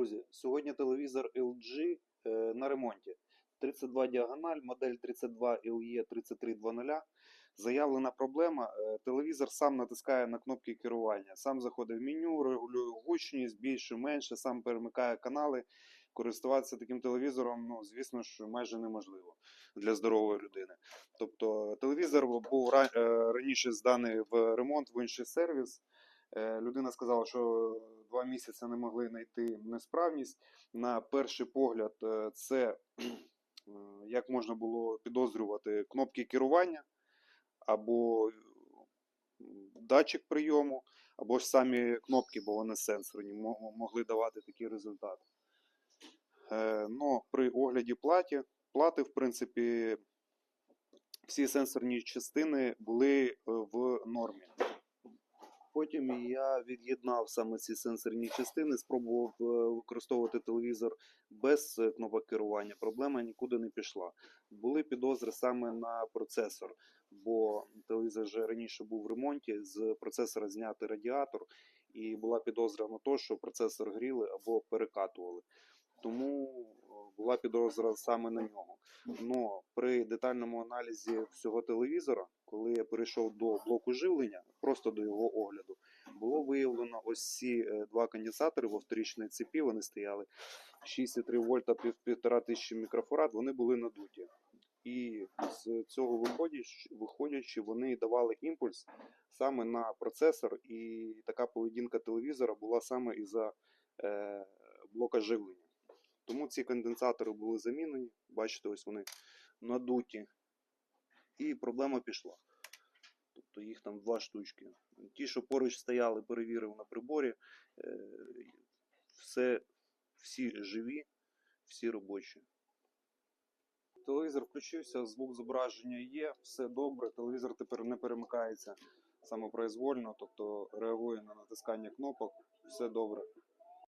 Друзі, сьогодні телевізор LG е, на ремонті. 32 діагональ, модель 32 LE 3320. Заявлена проблема. е, Телевізор сам натискає на кнопки керування, сам заходить в меню, регулює гучність, більше, менше, сам перемикає канали. Користуватися таким телевізором, ну, звісно ж, майже неможливо для здорової людини. Тобто телевізор був е, раніше зданий в ремонт в інший сервіс. Е, Людина сказала, що два місяці не могли знайти несправність. На перший погляд, е, це е, як можна було підозрювати кнопки керування або датчик прийому, або ж самі кнопки, бо вони сенсорні, могли давати такий результат. Е, Но при огляді платі, плати, в принципі, всі сенсорні частини були в нормі. Потім я від'єднав саме ці сенсорні частини, спробував е, використовувати телевізор без е, кнопок керування. Проблема нікуди не пішла. Були підозри саме на процесор, бо телевізор вже раніше був в ремонті, з процесора зняти радіатор, і була підозра на те, що процесор гріли або перекатували. Тому була підозра саме на нього. Но при детальному аналізі всього телевізора, коли я перейшов до блоку живлення, просто до його огляду, було виявлено ось ці е, два конденсатори в вторичній цепі, вони стояли 6,3 вольта, пів- півтора тисячі мікрофарад, вони були надуті. І з цього виходячи, виходячи, вони давали імпульс саме на процесор, і така поведінка телевізора була саме із-за е, блока живлення. Тому ці конденсатори були замінені. Бачите, ось вони надуті. І проблема пішла. Тобто їх там два штучки. Ті, що поруч стояли, перевірив на приборі. е, Все, всі живі, всі робочі. Телевізор включився, звук зображення є, все добре. Телевізор тепер не перемикається самопроизвольно, тобто реагує на натискання кнопок, все добре.